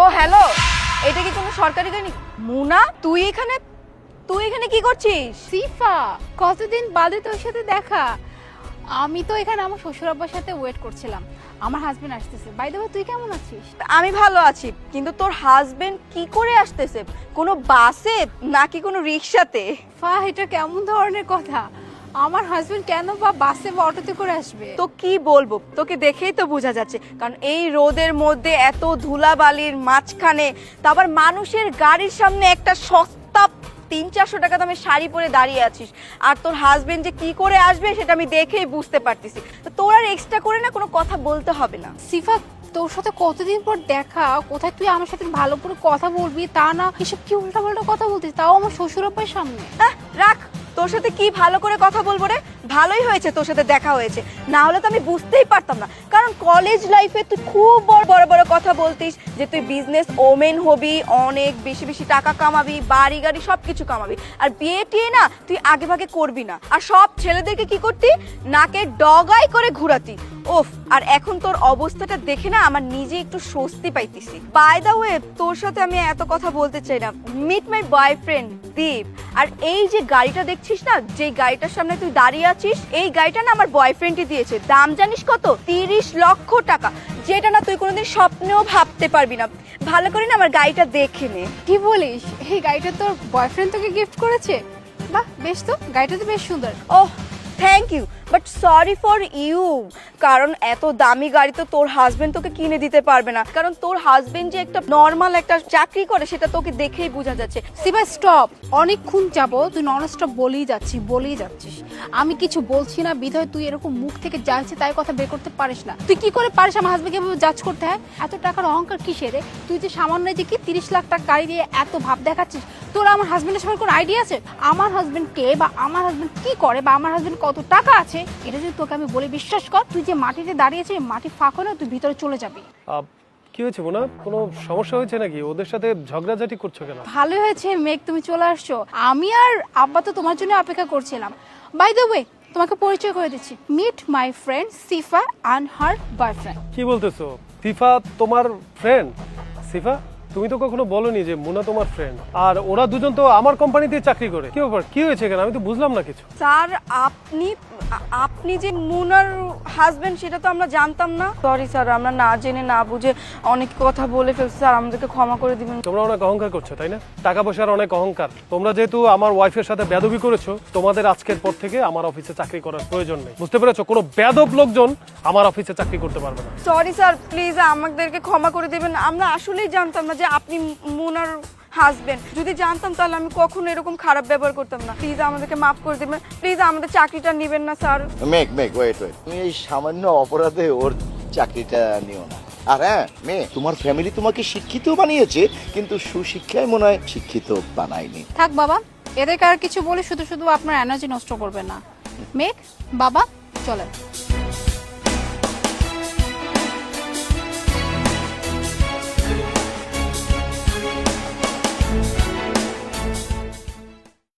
ও hello. এটা কি কোনো সরকারি গাড়ি মুনা তুই এখানে? তুই এখানে কি করছিস? সিফা কতদিন বাদে তোর সাথে দেখা? আমি তো এখানে আমার শ্বশুর আব্বার সাথে ওয়েট করছিলাম। আমার হাজবেন্ড আসতেছে। বাই দ্য তুই কেমন আছিস? আমি ভালো আছি কিন্তু তোর হাজবেন্ড কি করে আসতেছে? কোনো বাসে নাকি কোনো রিক্সাতে? ফা এটা কেমন ধরনের কথা? আমার হাজবেন্ড কেন বা বাসে বা অটোতে করে আসবে? তো কি বলব? তোকে দেখেই তো বোঝা যাচ্ছে। কারণ এই রোদের মধ্যে এত ধুলাবালির মাঝখানে তারপর মানুষের গাড়ির সামনে একটা সস্তা তিন চারশো টাকা দামে শাড়ি পরে দাঁড়িয়ে আছিস। আর তোর হাজবেন্ড যে কি করে আসবে সেটা আমি দেখেই বুঝতে পারতেছি। তো তোর আর এক্সট্রা করে না কোনো কথা বলতে হবে না। সিফা তোর সাথে কতদিন পর দেখা? কোথায় তুই আমার সাথে ভালো করে কথা বলবি? তা না এসব কি উল্টাপাল্টা কথা বলতিস? তাও আমার শ্বশুর আব্বার সামনে। রাখ। তোর সাথে কি ভালো করে কথা বলব রে? ভালোই হয়েছে তোর সাথে দেখা হয়েছে। না হলে তো আমি বুঝতেই পারতাম না। কারণ কলেজ লাইফে তুই খুব বড় বড় বড় কথা বলতিস যে তুই বিজনেস ওমেন হবি, অনেক বেশি বেশি টাকা কামাবি, বাড়ি, গাড়ি সব কিছু কামাবি। আর বিয়ে টিয়ে না তুই আগে ভাগে করবি না। আর সব ছেলেদেরকে কি করতি? নাকে ডগাই করে ঘুরাতি। ওফ আর এখন তোর অবস্থাটা দেখে না আমার নিজে একটু স্বস্তি পাইতেছি। বাই দা ওয়ে তোর সাথে আমি এত কথা বলতে চাই না। মিট মাই বয়ফ্রেন্ড দীপ আর এই যে গাড়িটা দেখছিস না যে গাড়িটার সামনে তুই দাঁড়িয়ে আছিস এই গাড়িটা না আমার বয়ফ্রেন্ডই দিয়েছে। দাম জানিস কত? তিরিশ লক্ষ টাকা। যেটা না তুই কোনোদিন স্বপ্নেও ভাবতে পারবি না। ভালো করে না আমার গাড়িটা দেখে নে। কি বলিস? এই গাড়িটা তোর বয়ফ্রেন্ড তোকে গিফট করেছে? বাহ বেশ তো গাড়িটা তো বেশ সুন্দর। ওহ thank you but sorry for you কারণ এত দামি গাড়ি তো তোর হাজবেন্ড তোকে কিনে দিতে পারবে না। কারণ তোর হাজবেন্ড যে একটা নর্মাল একটা চাকরি করে, সেটা তোকে দেখেই বোঝা যাচ্ছে। সিবা স্টপ অনেকক্ষণ যাব তুই নন স্টপ বলেই যাচ্ছিস বলেই যাচ্ছিস। আমি কিছু বলছি না, বিধয় তুই এরকম মুখ থেকে যা তাই কথা বের করতে পারিস না। তুই কি করে পারিস আমার হাজবেন্ডকে জাজ করতে, হয়? এত টাকার অহংকার কিসের তুই যে সামান্য যে কি তিরিশ লাখ টাকা গাড়ি দিয়ে এত ভাব দেখাচ্ছিস তোর আমার হাজবেন্ডের সঙ্গে কোনো আইডিয়া আছে? আমার হাজবেন্ড কে বা আমার হাজবেন্ড কি করে বা আমার হাজবেন্ড কত টাকা আছে এটা যদি তোকে আমি বলে বিশ্বাস কর তুই যে মাটিতে দাঁড়িয়েছিস মাটি ফাঁক হলে তুই ভিতরে চলে যাবি। কি হয়েছে মোনা কোনো সমস্যা হয়েছে নাকি? ওদের সাথে ঝগড়াঝাটি করছ কেন? ভালো হয়েছে মেঘ তুমি চলে আসছো। আমি আর আব্বা তো তোমার জন্য অপেক্ষা করছিলাম। বাই দ্য ওয়ে তোমাকে পরিচয় করে দিচ্ছি। Meet my friend Sifa and her boyfriend কি বলতেছো? সিফা তোমার ফ্রেন্ড সিফা তুমি তো কখনো বলনি যে মুনা তোমার ফ্রেন্ড আর ওরা দুজন তো আমার কোম্পানিতে চাকরি করে। কি ব্যাপার? কি হয়েছে কেন আমি তো বুঝলাম না কিছু। স্যার, আপনি আপনি যে মুনার হাজবেন্ড সেটা তো আমরা জানতাম না। সরি স্যার আমরা না জেনে না বুঝে অনেক কথা বলে ফেলছি স্যার আমাদেরকে ক্ষমা করে দিবেন। তোমরা অনেক অহংকার করছ তাই না? টাকা পয়সার অনেক অহংকার। তোমরা যেহেতু আমার ওয়াইফের সাথে বেদবি করেছ তোমাদের আজকের পর থেকে আমার অফিসে চাকরি করার প্রয়োজন নেই। বুঝতে পেরেছ? কোনো বেদব লোকজন আমার অফিসে চাকরি করতে পারবে না। সরি স্যার প্লিজ আমাদেরকে ক্ষমা করে দিবেন। আমরা আসলেই জানতাম না যে আপনি মুনার হাজবেন্ড যদি জানতাম তাহলে আমি কখনো এরকম খারাপ ব্যবহার করতাম না। প্লিজ আমাদেরকে মাফ করে দেবেন। প্লিজ আমাদের চাকরিটা নেবেন না স্যার মেঘ মেঘ ওয়েট ওয়েট তুমি এই সামান্য অপরাধে ওর চাকরিটা নিও না। আর হ্যাঁ মেয়ে তোমার ফ্যামিলি তোমাকে শিক্ষিত বানিয়েছে কিন্তু সুশিক্ষায় মনে হয় শিক্ষিত বানায়নি। থাক বাবা এদেরকে আর কিছু বলে শুধু শুধু আপনার এনার্জি নষ্ট করবে না। মেঘ বাবা চলেন।